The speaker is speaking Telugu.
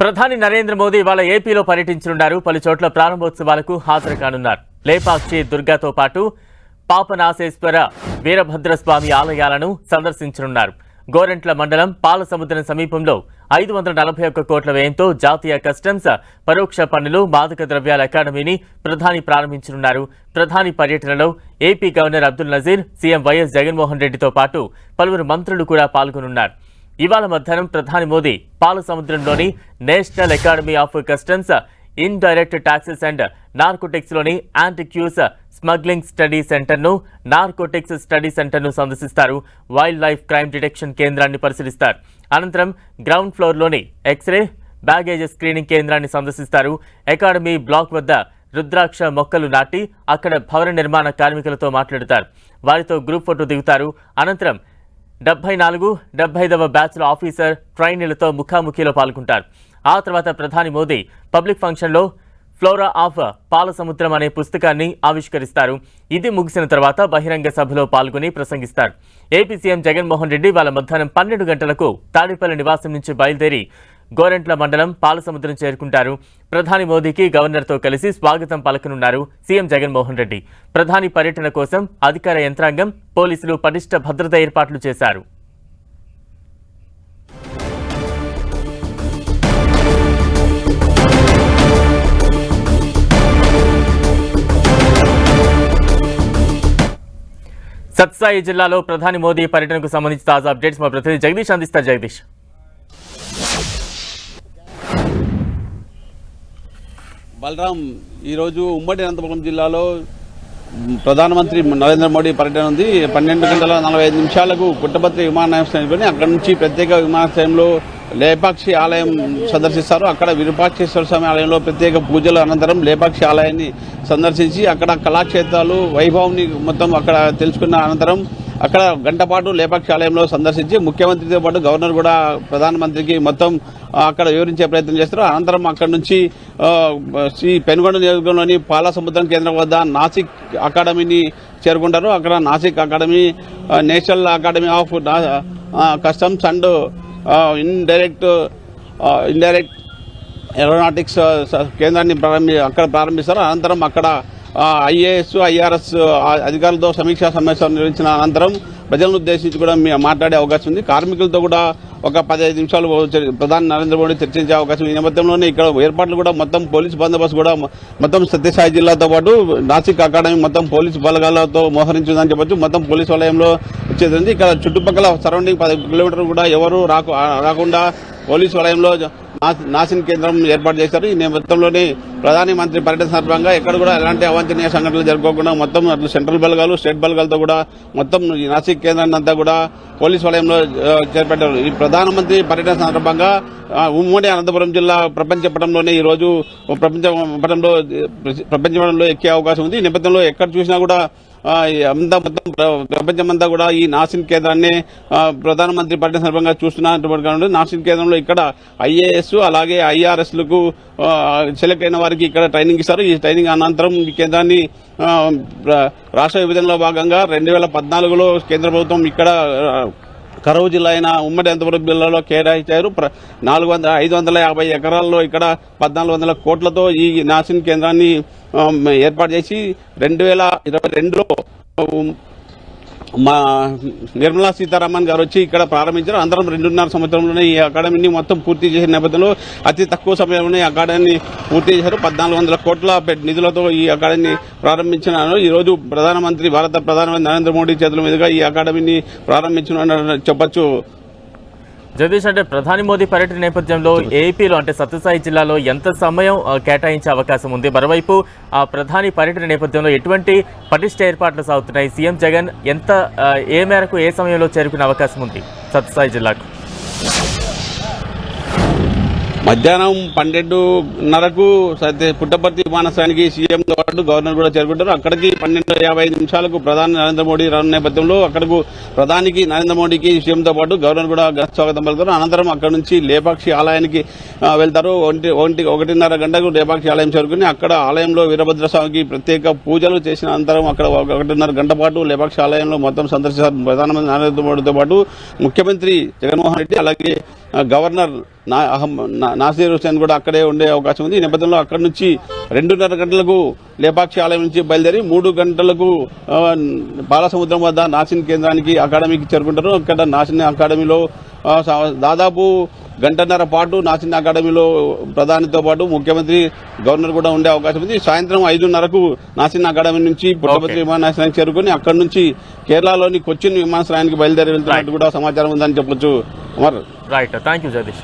ప్రధాని నరేంద్ర మోదీ ఇవాళ ఏపీలో పర్యటించనున్నారు. పలు చోట్ల ప్రారంభోత్సవాలకు హాజరు కానున్నారు లేపాక్షి దుర్గాతో పాటు పాపనాశేశ్వర వీరభద్రస్వామి ఆలయాలను సందర్శించనున్నారు. గోరెంట్ల మండలం పాలసముద్రం సమీపంలో ఐదు వందల నలభై ఒక్క కోట్ల వ్యయంతో జాతీయ కస్టమ్స్ పరోక్ష పన్నులు మాదక ద్రవ్యాల అకాడమీని ప్రధాని ప్రారంభించనున్నారు. ప్రధాని పర్యటనలో AP governor Abdul Nazeer CM YS Jaganmohan రెడ్డితో పాటు పలువురు మంత్రులు కూడా పాల్గొనున్నారు. ఇవాళ మధ్యాహ్నం ప్రధాని మోదీ పాల సముద్రంలోని national academy of customs indirect taxes and నార్కోటిక్స్లోని antiques smuggling study సెంటర్ను నార్కోటిక్స్ స్టడీ సెంటర్ను సందర్శిస్తారు. వైల్డ్ లైఫ్ క్రైమ్ డిటెక్షన్ కేంద్రాన్ని పరిశీలిస్తారు. అనంతరం గ్రౌండ్ ఫ్లోర్లోని ఎక్స్రే బ్యాగేజ్ స్క్రీనింగ్ కేంద్రాన్ని సందర్శిస్తారు. అకాడమీ బ్లాక్ వద్ద రుద్రాక్ష మొక్కలు నాటి అక్కడ భవన నిర్మాణ కార్మికులతో మాట్లాడతారు. వారితో గ్రూప్ ఫోటో దిగుతారు. అనంతరం డెబ్బై నాలుగు డెబ్బై ఐదవ బ్యాచ్ల ఆఫీసర్ ట్రైనీలతో ముఖాముఖిలో పాల్గొంటారు. ఆ తర్వాత ప్రధాని మోదీ పబ్లిక్ ఫంక్షన్లో ఫ్లోరా ఆఫ్ పాలసముద్రం అనే పుస్తకాన్ని ఆవిష్కరిస్తారు. ఇది ముగిసిన తర్వాత బహిరంగ సభలో పాల్గొని ప్రసంగిస్తారు. ఏపీ సీఎం జగన్మోహన్ రెడ్డి వాళ్ళ మధ్యాహ్నం పన్నెండు గంటలకు తాడేపల్లి నివాసం నుంచి బయలుదేరి గోరెంట్ల మండలం పాలసముద్రం చేరుకుంటారు. ప్రధాని మోదీకి గవర్నర్తో కలిసి స్వాగతం పలకనున్నారు సీఎం జగన్మోహన్ రెడ్డి. ప్రధాని పర్యటన కోసం అధికార యంత్రాంగం పోలీసులు పటిష్ట భద్రత ఏర్పాట్లు చేశారు. సత్సాయి జిల్లాలో ప్రధాని మోదీ పర్యటనకు సంబంధించి తాజా అప్డేట్స్. మా ప్రతినిధి జగదీష్ అందిస్తారు. జగదీష్. బలరాం ఈరోజు ఉమ్మడి అనంతపురం జిల్లాలో ప్రధానమంత్రి నరేంద్ర మోడీ పర్యటన ఉంది పన్నెండు గంటల నలభై ఐదు నిమిషాలకు పుట్టపత్రి విమానాశ్రయానికి అక్కడి నుంచి ప్రత్యేక విమానాశ్రయంలో లేపాక్షి ఆలయం సందర్శిస్తారు. అక్కడ విరూపాక్షేశ్వర స్వామి ఆలయంలో ప్రత్యేక పూజలు అనంతరం లేపాక్షి ఆలయాన్ని సందర్శించి అక్కడ కళాక్షేత్రాలు వైభవాన్ని మొత్తం అక్కడ తెలుసుకున్న అనంతరం అక్కడ గంట పాటు లేపాక్షాలయంలో సందర్శించి ముఖ్యమంత్రితో పాటు గవర్నర్ కూడా ప్రధానమంత్రికి మొత్తం అక్కడ వివరించే ప్రయత్నం చేస్తారు. అనంతరం అక్కడ నుంచి శ్రీ పెనుగొండ నియోజకవర్గంలోని పాల సముద్రం కేంద్రం వద్ద నాసిక్ అకాడమీని చేరుకుంటారు. అక్కడ Nashik academy national academy of customs and indirect indirect indirect aeronautics కేంద్రాన్ని ప్రారంభి అక్కడ ప్రారంభిస్తారు. అనంతరం అక్కడ ఐఏఎస్ ఐఆర్ఎస్ అధికారులతో సమీక్షా సమావేశం నిర్వహించిన అనంతరం ప్రజలను ఉద్దేశించి కూడా మేము మాట్లాడే అవకాశం ఉంది కార్మికులతో కూడా ఒక పదిహేను నిమిషాలు ప్రధాని నరేంద్ర మోడీ చర్చించే అవకాశం ఈ నేపథ్యంలోనే ఇక్కడ ఏర్పాట్లు కూడా మొత్తం పోలీస్ బందోబస్తు కూడా మొత్తం సత్యసాయి జిల్లాతో పాటు నాసిక్ అకాడమీ మొత్తం పోలీస్ బలగాలతో మోహరించిందని చెప్పొచ్చు మొత్తం పోలీస్ వలయంలో వచ్చేది ఉంది. ఇక్కడ చుట్టుపక్కల సరౌండింగ్ పది కిలోమీటర్లు కూడా ఎవరు రాకు రాకుండా పోలీసు వలయంలో నా- కేంద్రం ఏర్పాటు చేశారు ఈ నేపథ్యంలోనే ప్రధాని మంత్రి పర్యటన సందర్భంగా ఎక్కడ కూడా ఎలాంటి అవాంఛనీయ సంఘటనలు జరగకుండా మొత్తం అట్లా సెంట్రల్ బలగాలు స్టేట్ బలగాలతో కూడా మొత్తం ఈ నాసిక్ కేంద్రాన్ని అంతా కూడా పోలీస్ వలయంలో చేపట్టారు ఈ ప్రధానమంత్రి పర్యటన సందర్భంగా ఉమ్మడి అనంతపురం జిల్లా ప్రపంచ పటంలోనే ఈ రోజు ప్రపంచ పటంలో ప్రపంచ పటంలో ఎక్కే అవకాశం ఉంది ఈ నేపథ్యంలో ఎక్కడ చూసినా కూడా అంతా మొత్తం ప్రపంచమంతా కూడా ఈ నాసిన్ కేంద్రాన్ని ప్రధానమంత్రి పర్యటన సందర్భంగా చూస్తున్నటువంటి నాసిన్ కేంద్రంలో ఇక్కడ ఐఏఎస్ అలాగే ఐఆర్ఎస్లకు సెలెక్ట్ అయిన వారికి ఇక్కడ ట్రైనింగ్ ఇస్తారు. ఈ ట్రైనింగ్ అనంతరం ఈ కేంద్రాన్ని రాష్ట్ర విభజనలో భాగంగా రెండు వేల పద్నాలుగులో కేంద్ర ప్రభుత్వం ఇక్కడ కరవు జిల్లా అయిన ఉమ్మడి అనంతపురం జిల్లాలో కేటాయించారు. ప్ర- నాలుగు వందల ఐదు వందల యాభై ఎకరాల్లో ఇక్కడ పద్నాలుగు వందల కోట్లతో ఈ నాసిన్ కేంద్రాన్ని ఏర్పాటు చేసి రెండు వేల ఇరవై రెండులో మా నిర్మలా సీతారామన్ గారు వచ్చి ఇక్కడ ప్రారంభించారు. అందరం రెండున్నర సంవత్సరంలోనే ఈ అకాడమీని మొత్తం పూర్తి చేసిన నేపథ్యంలో అతి తక్కువ సమయంలోనే ఈ అకాడమీని పూర్తి చేశారు. పద్నాలుగు వందల కోట్ల నిధులతో ఈ అకాడమీని ప్రారంభించినారు. ఈ రోజు ప్రధానమంత్రి భారత ప్రధానమంత్రి నరేంద్ర మోడీ చేతుల మీదుగా ఈ అకాడమీని ప్రారంభించిన చెప్పచ్చు. జగదీష్ అంటే ప్రధాని మోదీ పర్యటన నేపథ్యంలో ఏపీలో అంటే సత్యసాయి జిల్లాలో ఎంత సమయం కేటాయించే అవకాశం ఉంది? మరోవైపు ఆ ప్రధాని పర్యటన నేపథ్యంలో ఎటువంటి పటిష్ట ఏర్పాట్లు సాగుతున్నాయి? సీఎం జగన్ ఎంత ఏ మేరకు ఏ సమయంలో చేరుకునే అవకాశం ఉంది సత్యసాయి జిల్లాకు? మధ్యాహ్నం పన్నెండున్నరకు సత్య పుట్టపర్తి విమానాశ్రయానికి సీఎంతో పాటు గవర్నర్ కూడా చేరుకుంటారు. అక్కడికి పన్నెండు యాభై ఐదు నిమిషాలకు ప్రధాని నరేంద్ర మోడీ రానున్న నేపథ్యంలో అక్కడకు ప్రధానికి నరేంద్ర మోడీకి సీఎంతో పాటు గవర్నర్ కూడా ఘన స్వాగతం పలుకుతారు. అనంతరం అక్కడ నుంచి లేపాక్షి ఆలయానికి వెళ్తారు. ఒంటి ఒంటి ఒకటిన్నర గంటకు లేపాక్షి ఆలయం చేరుకుని అక్కడ ఆలయంలో వీరభద్ర స్వామికి ప్రత్యేక పూజలు చేసిన అనంతరం అక్కడ ఒక- ఒకటిన్నర గంట పాటు లేపాక్షి ఆలయంలో మొత్తం సందర్శిస్తారు. ప్రధానమంత్రి నరేంద్ర మోడీతో పాటు ముఖ్యమంత్రి జగన్మోహన్ రెడ్డి అలాగే గవర్నర్ నా అహం నాసిర్ హుసేన్ కూడా అక్కడే ఉండే అవకాశం ఉంది. ఈ నేపథ్యంలో అక్కడి నుంచి రెండున్నర గంటలకు లేపాక్షి ఆలయం నుంచి బయలుదేరి మూడు గంటలకు బాలసముద్రం వద్ద నాసిన్ కేంద్రానికి అకాడమీకి చేరుకుంటారు. అక్కడ నాసిన్ అకాడమీలో సా- దాదాపు గంటన్నర పాటు నాసిన్ అకాడమీలో ప్రధానితో పాటు ముఖ్యమంత్రి గవర్నర్ కూడా ఉండే అవకాశం ఉంది. సాయంత్రం ఐదున్నరకు నాసిన్ అకాడమీ నుంచి పుట్టపర్తి Okay. విమానాశ్రయానికి చేరుకుని అక్కడి నుంచి కేరళలోని కొచ్చిన్ విమానాశ్రయానికి బయలుదేరి వెళ్తున్నట్టు కూడా సమాచారం ఉందని చెప్పొచ్చు. Right thank you Jagadish